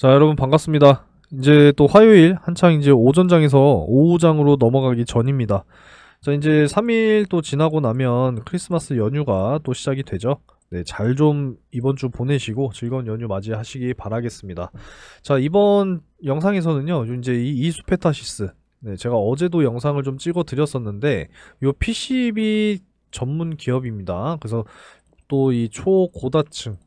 자, 여러분 반갑습니다. 이제 또 화요일 한창 이제 오전장에서 오후장으로 넘어가기 전입니다. 자, 이제 3일 또 지나고 나면 크리스마스 연휴가 또 시작이 되죠. 네, 잘 좀 이번 주 보내시고 즐거운 연휴 맞이하시기 바라겠습니다. 자, 이번 영상에서는요, 이제 이 이수페타시스. 네, 제가 어제도 영상을 좀 찍어 드렸었는데, 요 PCB 전문 기업입니다. 그래서 또 이 초고다층,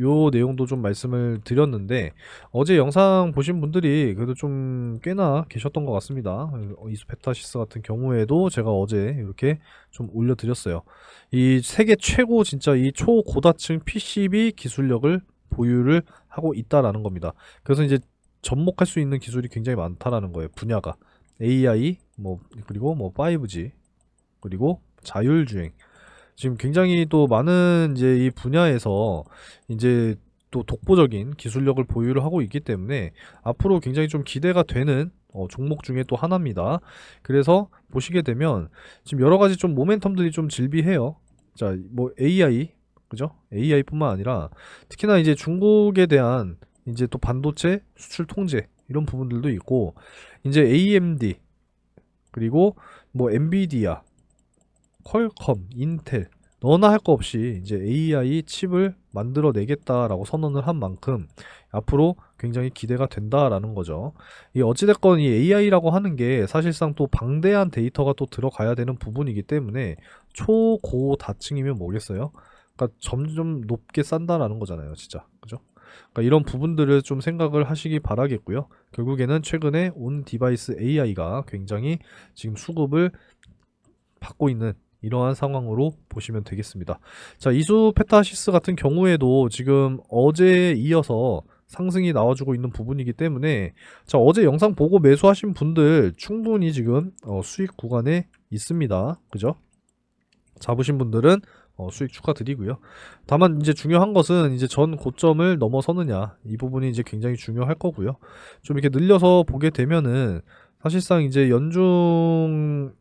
요 내용도 좀 말씀을 드렸는데 어제 영상 보신 분들이 그래도 좀 꽤나 계셨던 것 같습니다. 어, 이스페타시스 같은 경우에도 제가 어제 이렇게 좀 올려드렸어요. 이 세계 최고 진짜 이 초고다층 PCB 기술력을 보유를 하고 있다라는 겁니다. 그래서 이제 접목할 수 있는 기술이 굉장히 많다라는 거예요. 분야가 AI 뭐 그리고 뭐 5G 그리고 자율주행 지금 굉장히 또 많은 이제 이 분야에서 이제 또 독보적인 기술력을 보유를 하고 있기 때문에 앞으로 굉장히 좀 기대가 되는 어, 종목 중에 또 하나입니다. 그래서 보시게 되면 지금 여러 가지 좀 모멘텀들이 좀 질비해요. 자, 뭐 AI 그죠? AI뿐만 아니라 특히나 이제 중국에 대한 이제 또 반도체 수출 통제 이런 부분들도 있고 이제 AMD 그리고 뭐 엔비디아 퀄컴, 인텔 너나 할 거 없이 이제 AI 칩을 만들어 내겠다라고 선언을 한 만큼 앞으로 굉장히 기대가 된다라는 거죠. 이 어찌됐건 이 AI라고 하는 게 사실상 또 방대한 데이터가 또 들어가야 되는 부분이기 때문에 초고 다층이면 뭐겠어요? 그러니까 점점 높게 싼다라는 거잖아요, 진짜. 그죠? 그러니까 이런 부분들을 좀 생각을 하시기 바라겠고요. 결국에는 최근에 온 디바이스 AI가 굉장히 지금 수급을 받고 있는 이러한 상황으로 보시면 되겠습니다. 자, 이수 페타시스 같은 경우에도 지금 어제에 이어서 상승이 나와주고 있는 부분이기 때문에 자, 어제 영상 보고 매수하신 분들 충분히 지금 어, 수익 구간에 있습니다. 그죠? 잡으신 분들은 어, 수익 축하드리고요. 다만 이제 중요한 것은 이제 전 고점을 넘어서느냐 이 부분이 이제 굉장히 중요할 거고요. 좀 이렇게 늘려서 보게 되면은 사실상 이제 연중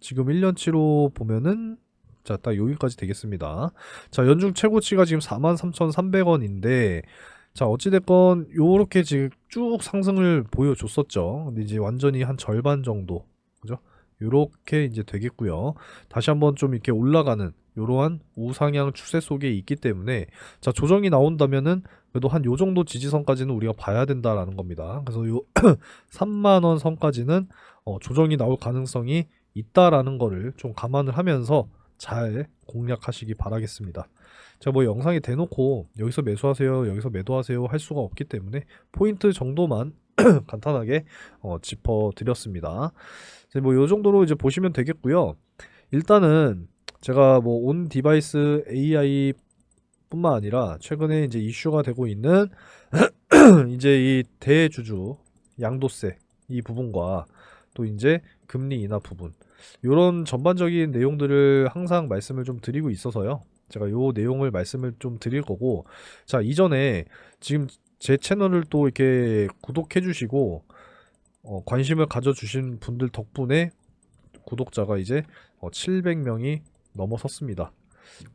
지금 1년치로 보면은 자, 딱 여기까지 되겠습니다. 자, 연중 최고치가 지금 43,300원인데 자, 어찌됐건 요렇게 지금 쭉 상승을 보여줬었죠. 근데 이제 완전히 한 절반 정도. 그죠? 요렇게 이제 되겠고요. 다시 한번 좀 이렇게 올라가는 요러한 우상향 추세 속에 있기 때문에 자, 조정이 나온다면은 그래도 한 요 정도 지지선까지는 우리가 봐야 된다라는 겁니다. 그래서 요 3만 원 선까지는 어, 조정이 나올 가능성이 있다라는 거를 좀 감안을 하면서 잘 공략하시기 바라겠습니다. 제가 뭐 영상에 대놓고 여기서 매수하세요, 여기서 매도하세요 할 수가 없기 때문에 포인트 정도만 간단하게 어, 짚어드렸습니다. 뭐이 정도로 이제 보시면 되겠고요. 일단은 제가 뭐 온 디바이스 AI 뿐만 아니라 최근에 이제 이슈가 되고 있는 이제 이 대주주 양도세 이 부분과 또 이제 금리 인하 부분 이런 전반적인 내용들을 항상 말씀을 좀 드리고 있어서요. 제가 요 내용을 말씀을 좀 드릴 거고 자 이전에 지금 제 채널을 또 이렇게 구독해 주시고 어, 관심을 가져 주신 분들 덕분에 구독자가 이제 어, 700명이 넘어섰습니다.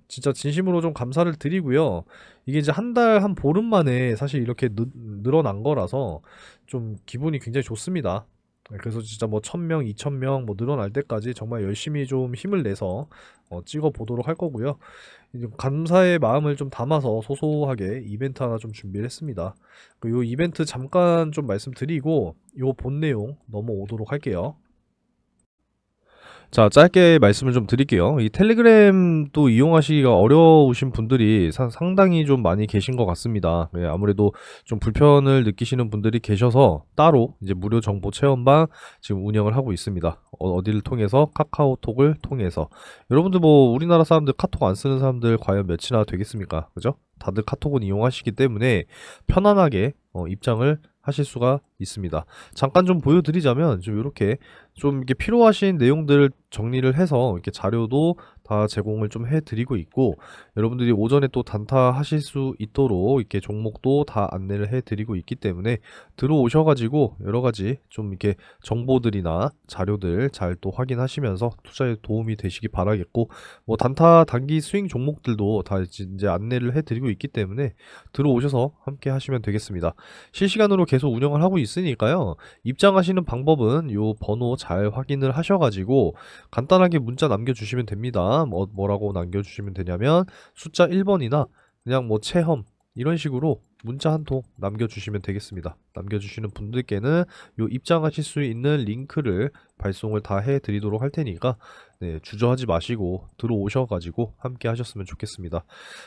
진짜 진심으로 좀 감사를 드리고요. 이게 이제 한 달한 보름 만에 사실 이렇게 느, 늘어난 거라서 좀 기분이 굉장히 좋습니다. 네, 그래서 진짜 뭐 1000명, 2000명 뭐 늘어날 때까지 정말 열심히 좀 힘을 내서 어, 찍어 보도록 할 거고요. 감사의 마음을 좀 담아서 소소하게 이벤트 하나 좀 준비를 했습니다. 그 요 이벤트 잠깐 좀 말씀드리고 요 본 내용 넘어오도록 할게요. 자, 짧게 말씀을 좀 드릴게요. 이 텔레그램도 이용하시기가 어려우신 분들이 사- 상당히 좀 많이 계신 것 같습니다. 예, 아무래도 좀 불편을 느끼시는 분들이 계셔서 따로 이제 무료 정보 체험방 지금 운영을 하고 있습니다. 어, 디를 통해서 카카오톡을 통해서 여러분들 뭐 우리나라 사람들 카톡 안 쓰는 사람들 과연 몇이나 되겠습니까? 그죠? 다들 카톡은 이용하시기 때문에 편안하게 어, 입장을 하실 수가 있습니다. 잠깐 좀 보여드리자면 좀 이렇게 좀 이렇게 필요하신 내용들을 정리를 해서 이렇게 자료도 다 제공을 좀 해드리고 있고 여러분들이 오전에 또 단타 하실 수 있도록 이렇게 종목도 다 안내를 해드리고 있기 때문에 들어오셔가지고 여러 가지 좀 이렇게 정보들이나 자료들 잘 또 확인하시면서 투자에 도움이 되시기 바라겠고 뭐 단타 단기 스윙 종목들도 다 이제 안내를 해드리고 있기 때문에 들어오셔서 함께 하시면 되겠습니다. 실시간으로 계속 운영을 하고 있으니까요. 입장하시는 방법은 요 번호 잘 확인을 하셔가지고 간단하게 문자 남겨주시면 됩니다. 뭐, 뭐라고 남겨주시면 되냐면 숫자 1번이나 그냥 뭐 체험 이런 식으로 문자 한 통 남겨주시면 되겠습니다. 남겨주시는 분들께는 요 입장하실 수 있는 링크를 발송을 다 해드리도록 할 테니까 네, 주저하지 마시고 들어오셔가지고 함께 하셨으면 좋겠습니다.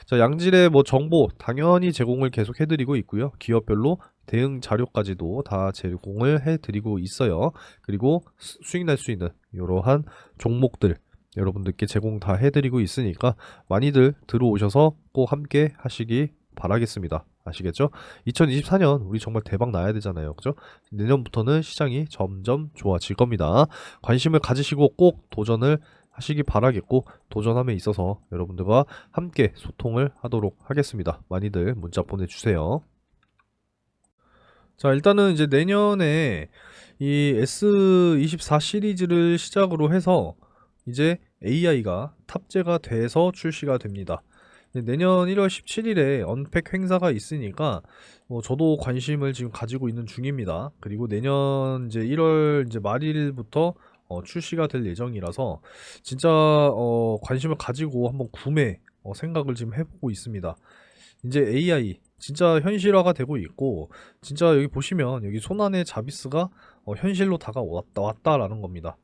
자, 양질의 뭐 정보 당연히 제공을 계속 해드리고 있고요. 기업별로 대응 자료까지도 다 제공을 해드리고 있어요. 그리고 수- 수익 날 수 있는 이러한 종목들 여러분들께 제공 다 해드리고 있으니까 많이들 들어오셔서 꼭 함께 하시기 바라겠습니다. 아시겠죠? 2024년 우리 정말 대박 나야 되잖아요. 그죠? 내년부터는 시장이 점점 좋아질 겁니다. 관심을 가지시고 꼭 도전을 하시기 바라겠고 도전함에 있어서 여러분들과 함께 소통을 하도록 하겠습니다. 많이들 문자 보내주세요. 자, 일단은 이제 내년에 이 S24 시리즈를 시작으로 해서 이제 AI가 탑재가 돼서 출시가 됩니다. 네, 내년 1월 17일에 언팩 행사가 있으니까 뭐 저도 관심을 지금 가지고 있는 중입니다. 그리고 내년 이제 1월 이제 말일부터 어, 출시가 될 예정이라서 진짜 어, 관심을 가지고 한번 구매 어, 생각을 지금 해보고 있습니다. 이제 AI 진짜 현실화가 되고 있고 진짜 여기 보시면 여기 손안의 자비스가 어, 현실로 다가왔다 왔다라는 겁니다.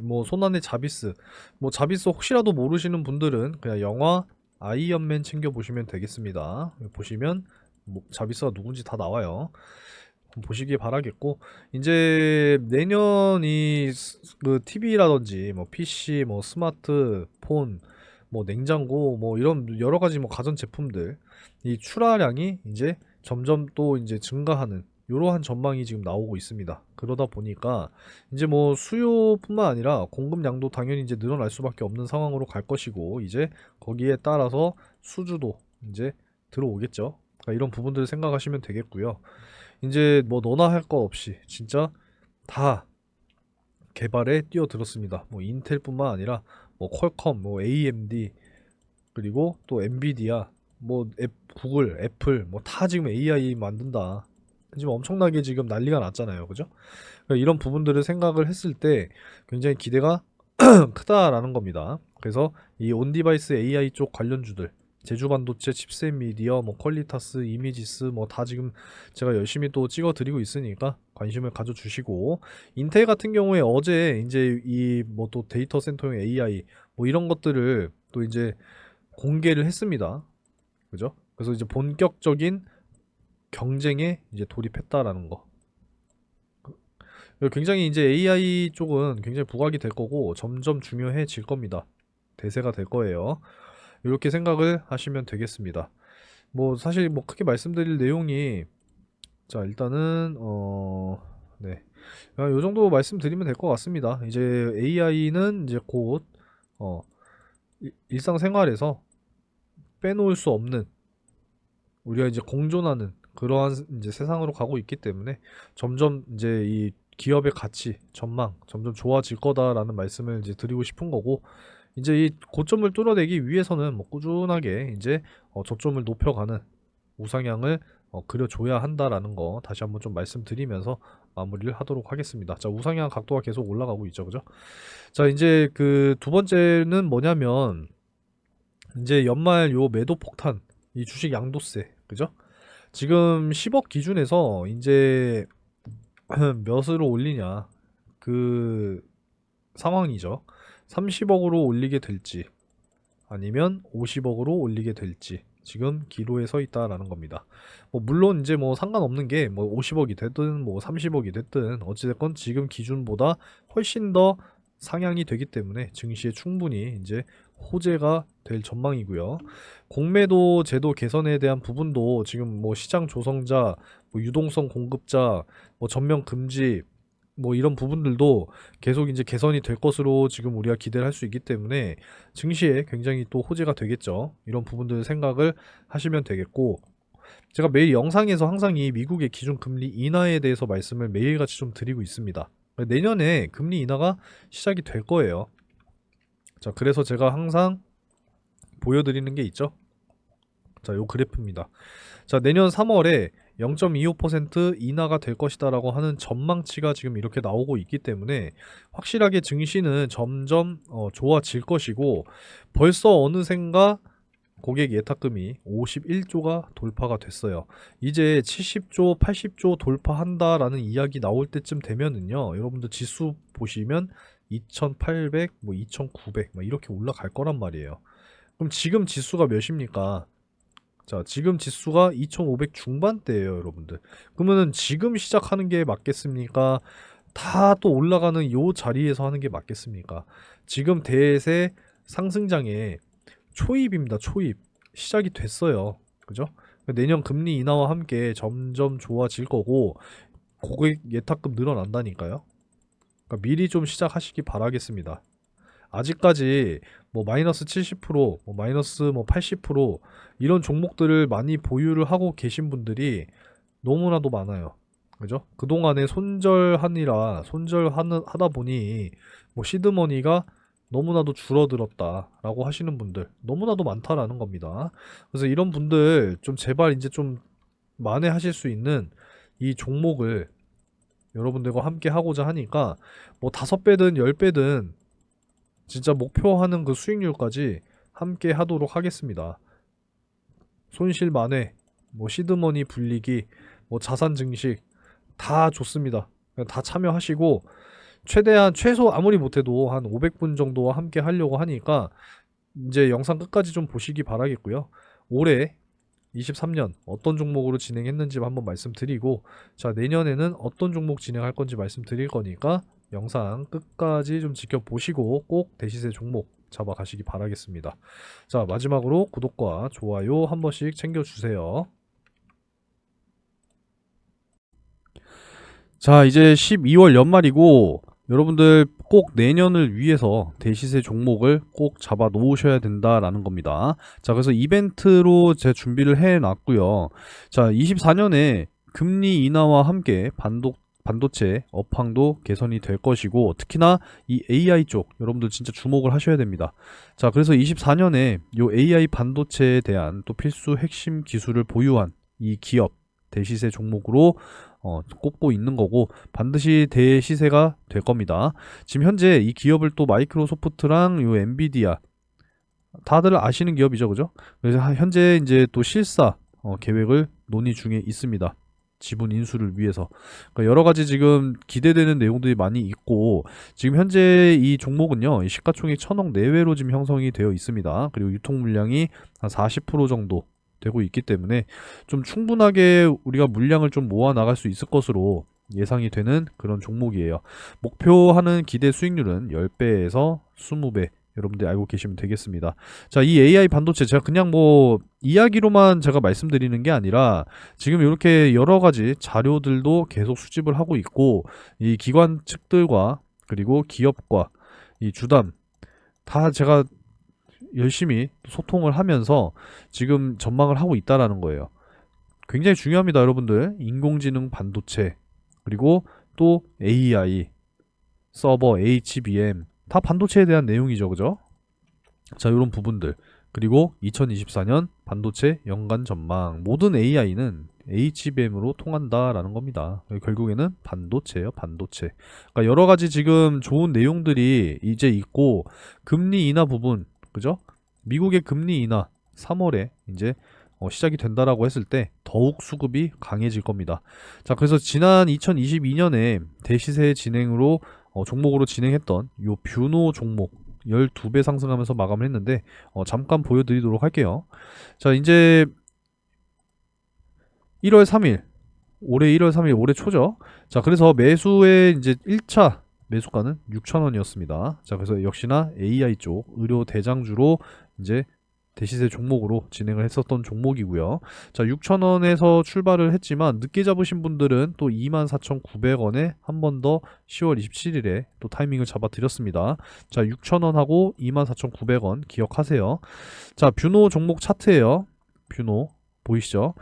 뭐 손안의 자비스 뭐 자비스 혹시라도 모르시는 분들은 그냥 영화 아이언맨 챙겨 보시면 되겠습니다. 보시면 뭐 자비스가 누군지 다 나와요. 보시기 바라겠고 이제 내년 이그 TV라든지 뭐 PC 뭐 스마트폰 뭐 냉장고 뭐 이런 여러 가지 뭐 가전 제품들 이 출하량이 이제 점점 또 이제 증가하는 이러한 전망이 지금 나오고 있습니다. 그러다 보니까 이제 뭐 수요뿐만 아니라 공급량도 당연히 이제 늘어날 수밖에 없는 상황으로 갈 것이고 이제 거기에 따라서 수주도 이제 들어오겠죠. 그러니까 이런 부분들을 생각하시면 되겠고요. 이제 뭐 너나 할 거 없이 진짜 다 개발에 뛰어들었습니다. 뭐 인텔뿐만 아니라 뭐 퀄컴, 뭐 AMD 그리고 또 엔비디아, 뭐 앱, 구글, 애플 뭐 다 지금 AI 만든다. 지금 엄청나게 지금 난리가 났잖아요. 그죠? 그러니까 이런 부분들을 생각을 했을 때 굉장히 기대가 크다라는 겁니다. 그래서 이 온디바이스 AI 쪽 관련주들 제주 반도체, 칩셋 미디어, 뭐 퀄리타스, 이미지스 뭐 다 지금 제가 열심히 또 찍어 드리고 있으니까 관심을 가져 주시고 인텔 같은 경우에 어제 이제 이 뭐 또 데이터 센터용 AI 뭐 이런 것들을 또 이제 공개를 했습니다. 그죠? 그래서 이제 본격적인 경쟁에 이제 돌입했다라는 거. 그- 굉장히 이제 AI 쪽은 굉장히 부각이 될 거고 점점 중요해질 겁니다. 대세가 될 거예요. 이렇게 생각을 하시면 되겠습니다. 뭐 사실 뭐 크게 말씀드릴 내용이 자 일단은 어 네. 아, 요 정도 말씀드리면 될 것 같습니다. 이제 AI는 이제 곧 어, 일- 일상생활에서 빼놓을 수 없는 우리가 이제 공존하는 그러한 이제 세상으로 가고 있기 때문에 점점 이제 이 기업의 가치, 전망 점점 좋아질 거다라는 말씀을 이제 드리고 싶은 거고 이제 이 고점을 뚫어내기 위해서는 뭐 꾸준하게 이제 어, 저점을 높여가는 우상향을 어, 그려줘야 한다라는 거 다시 한번 좀 말씀드리면서 마무리를 하도록 하겠습니다. 자, 우상향 각도가 계속 올라가고 있죠, 그죠? 자, 이제 그 두 번째는 뭐냐면 이제 연말 요 매도 폭탄, 이 주식 양도세, 그죠? 지금 10억 기준에서 이제 몇으로 올리냐 그 상황이죠. 30억으로 올리게 될지 아니면 50억으로 올리게 될지 지금 기로에 서 있다라는 겁니다. 뭐 물론 이제 뭐 상관없는 게 뭐 50억이 됐든 뭐 30억이 됐든 어찌됐건 지금 기준보다 훨씬 더 상향이 되기 때문에 증시에 충분히 이제 호재가 될 전망이고요. 공매도 제도 개선에 대한 부분도 지금 뭐 시장 조성자, 뭐 유동성 공급자, 뭐 전면 금지 뭐 이런 부분들도 계속 이제 개선이 될 것으로 지금 우리가 기대를 할 수 있기 때문에 증시에 굉장히 또 호재가 되겠죠. 이런 부분들 생각을 하시면 되겠고 제가 매일 영상에서 항상 이 미국의 기준 금리 인하에 대해서 말씀을 매일같이 좀 드리고 있습니다. 내년에 금리 인하가 시작이 될 거예요. 자, 그래서 제가 항상 보여드리는 게 있죠. 자, 요 그래프입니다. 자, 내년 3월에 0.25% 인하가 될 것이다 라고 하는 전망치가 지금 이렇게 나오고 있기 때문에 확실하게 증시는 점점 어, 좋아질 것이고 벌써 어느샌가 고객 예탁금이 51조가 돌파가 됐어요. 이제 70조, 80조 돌파한다라는 이야기 나올 때쯤 되면은요. 여러분들 지수 보시면 2800, 뭐 2900, 막 이렇게 올라갈 거란 말이에요. 그럼 지금 지수가 몇입니까? 자, 지금 지수가 2500 중반대예요, 여러분들. 그러면은 지금 시작하는 게 맞겠습니까? 다 또 올라가는 요 자리에서 하는 게 맞겠습니까? 지금 대세 상승장에 초입입니다, 초입. 시작이 됐어요. 그죠? 내년 금리 인하와 함께 점점 좋아질 거고 고객 예탁금 늘어난다니까요. 그러니까 미리 좀 시작하시기 바라겠습니다. 아직까지 뭐 마이너스 70%, 뭐 마이너스 뭐 80% 이런 종목들을 많이 보유를 하고 계신 분들이 너무나도 많아요. 그죠? 그동안에 손절하느라 손절하는 하다 보니 뭐 시드머니가 너무나도 줄어들었다라고 하시는 분들 너무나도 많다라는 겁니다. 그래서 이런 분들 좀 제발 이제 좀 만회하실 수 있는 이 종목을 여러분들과 함께 하고자 하니까 뭐 다섯 배든 열 배든 진짜 목표하는 그 수익률까지 함께 하도록 하겠습니다. 손실 만회, 뭐 시드머니 불리기, 뭐 자산 증식 다 좋습니다. 다 참여하시고 최대한 최소 아무리 못해도 한 500분 정도와 함께 하려고 하니까 이제 영상 끝까지 좀 보시기 바라겠고요. 올해 23년 어떤 종목으로 진행했는지 한번 말씀드리고 자 내년에는 어떤 종목 진행할 건지 말씀드릴 거니까 영상 끝까지 좀 지켜보시고 꼭 대시세 종목 잡아가시기 바라겠습니다. 자 마지막으로 구독과 좋아요 한 번씩 챙겨주세요. 자 이제 12월 연말이고 여러분들 꼭 내년을 위해서 대시세 종목을 꼭 잡아 놓으셔야 된다라는 겁니다. 자, 그래서 이벤트로 제 준비를 해 놨고요. 자, 24년에 금리 인하와 함께 반도 반도체 업황도 개선이 될 것이고 특히나 이 AI 쪽 여러분들 진짜 주목을 하셔야 됩니다. 자, 그래서 24년에 요 AI 반도체에 대한 또 필수 핵심 기술을 보유한 이 기업 대시세 종목으로 어, 꼽고 있는 거고 반드시 대시세가 될 겁니다. 지금 현재 이 기업을 또 마이크로소프트랑 요 엔비디아 다들 아시는 기업이죠, 그죠? 그래서 현재 이제 또 실사 어, 계획을 논의 중에 있습니다. 지분 인수를 위해서 그러니까 여러 가지 지금 기대되는 내용들이 많이 있고 지금 현재 이 종목은요 시가총액 천억 내외로 지금 형성이 되어 있습니다 그리고 유통 물량이 한 40% 정도 되고 있기 때문에 좀 충분하게 우리가 물량을 좀 모아 나갈 수 있을 것으로 예상이 되는 그런 종목이에요. 목표하는 기대 수익률은 10배에서 20배 여러분들 알고 계시면 되겠습니다. 자, 이 AI 반도체 제가 그냥 뭐 이야기로만 제가 말씀드리는 게 아니라 지금 이렇게 여러 가지 자료들도 계속 수집을 하고 있고 이 기관 측들과 그리고 기업과 이 주담 다 제가 열심히 소통을 하면서 지금 전망을 하고 있다라는 거예요. 굉장히 중요합니다, 여러분들. 인공지능 반도체 그리고 또 AI 서버, HBM 다 반도체에 대한 내용이죠, 그죠? 자, 이런 부분들 그리고 2024년 반도체 연간 전망 모든 AI는 HBM으로 통한다라는 겁니다. 결국에는 반도체예요, 반도체. 그러니까 여러 가지 지금 좋은 내용들이 이제 있고 금리 인하 부분 그죠? 미국의 금리 인하 3월에 이제 어, 시작이 된다라고 했을 때 더욱 수급이 강해질 겁니다. 자, 그래서 지난 2022년에 대시세 진행으로 어, 종목으로 진행했던 요 뷰노 종목 12배 상승하면서 마감을 했는데 어, 잠깐 보여드리도록 할게요. 자, 이제 1월 3일 올해 1월 3일 올해 초죠. 자, 그래서 매수의 이제 1차 매수가는 6,000원이었습니다. 자, 그래서 역시나 AI 쪽 의료 대장주로 이제 대시세 종목으로 진행을 했었던 종목이고요. 자, 6,000원에서 출발을 했지만 늦게 잡으신 분들은 또 24,900원에 한 번 더 10월 27일에 또 타이밍을 잡아 드렸습니다. 자, 6,000원하고 24,900원 기억하세요. 자, 뷰노 종목 차트예요. 뷰노 보이시죠?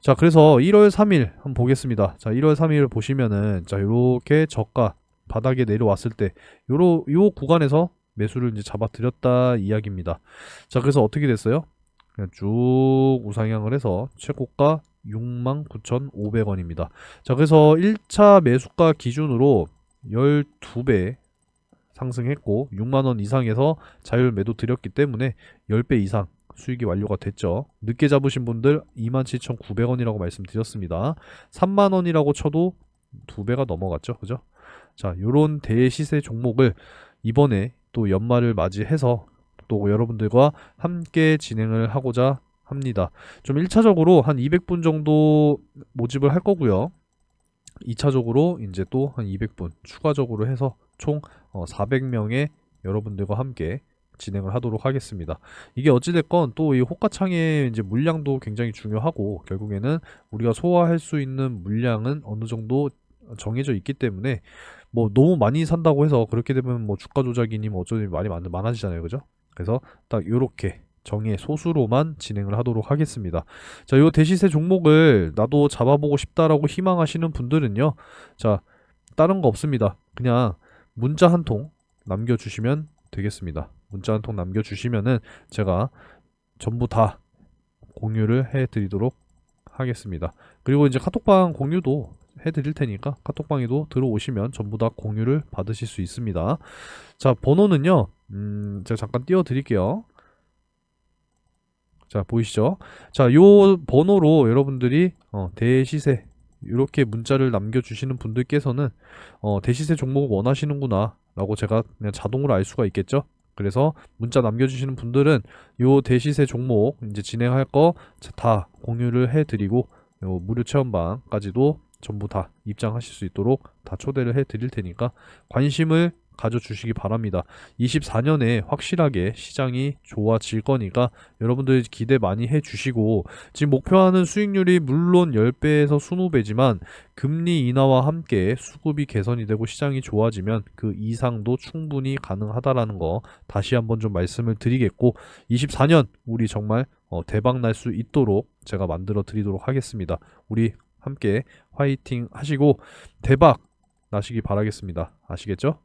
자, 그래서 1월 3일 한번 보겠습니다. 자, 1월 3일 보시면은 자, 요렇게 저가 바닥에 내려왔을 때 요로 요 구간에서 매수를 이제 잡아드렸다 이야기입니다. 자, 그래서 어떻게 됐어요? 쭉 우상향을 해서 최고가 69,500원입니다. 자, 그래서 1차 매수가 기준으로 12배 상승했고 6만 원 이상에서 자율 매도 드렸기 때문에 10배 이상 수익이 완료가 됐죠. 늦게 잡으신 분들 27,900원이라고 말씀드렸습니다. 3만 원이라고 쳐도 두 배가 넘어갔죠. 그죠? 자, 요런 대시세 종목을 이번에 또 연말을 맞이해서 또 여러분들과 함께 진행을 하고자 합니다. 좀 1차적으로 한 200분 정도 모집을 할 거고요. 2차적으로 이제 또 한 200분 추가적으로 해서 총 400명의 여러분들과 함께 진행을 하도록 하겠습니다. 이게 어찌됐건 또 이 호가창의 이제 물량도 굉장히 중요하고 결국에는 우리가 소화할 수 있는 물량은 어느 정도 정해져 있기 때문에 뭐 너무 많이 산다고 해서 그렇게 되면 뭐 주가 조작이니 뭐 어쩌니 많이 많- 많아지잖아요. 그죠? 그래서 딱 요렇게 정의 소수로만 진행을 하도록 하겠습니다. 자, 요 대시세 종목을 나도 잡아보고 싶다라고 희망하시는 분들은요. 자, 다른 거 없습니다. 그냥 문자 한 통 남겨주시면 되겠습니다. 문자 한 통 남겨주시면은 제가 전부 다 공유를 해드리도록 하겠습니다. 그리고 이제 카톡방 공유도 해드릴 테니까 카톡방에도 들어오시면 전부 다 공유를 받으실 수 있습니다. 자, 번호는요. 음, 제가 잠깐 띄워드릴게요. 자, 보이시죠? 자, 요 번호로 여러분들이 어, 대시세 이렇게 문자를 남겨주시는 분들께서는 어, 대시세 종목을 원하시는구나 라고 제가 그냥 자동으로 알 수가 있겠죠? 그래서 문자 남겨주시는 분들은 요 대시세 종목 이제 진행할 거 다 공유를 해드리고 요 무료 체험방까지도 전부 다 입장하실 수 있도록 다 초대를 해 드릴 테니까 관심을 가져주시기 바랍니다. 24년에 확실하게 시장이 좋아질 거니까 여러분들 기대 많이 해주시고 지금 목표하는 수익률이 물론 10배에서 20배지만 금리 인하와 함께 수급이 개선이 되고 시장이 좋아지면 그 이상도 충분히 가능하다라는 거 다시 한번 좀 말씀을 드리겠고 24년 우리 정말 어, 대박 날 수 있도록 제가 만들어 드리도록 하겠습니다. 우리 함께 화이팅 하시고 대박 나시기 바라겠습니다. 아시겠죠?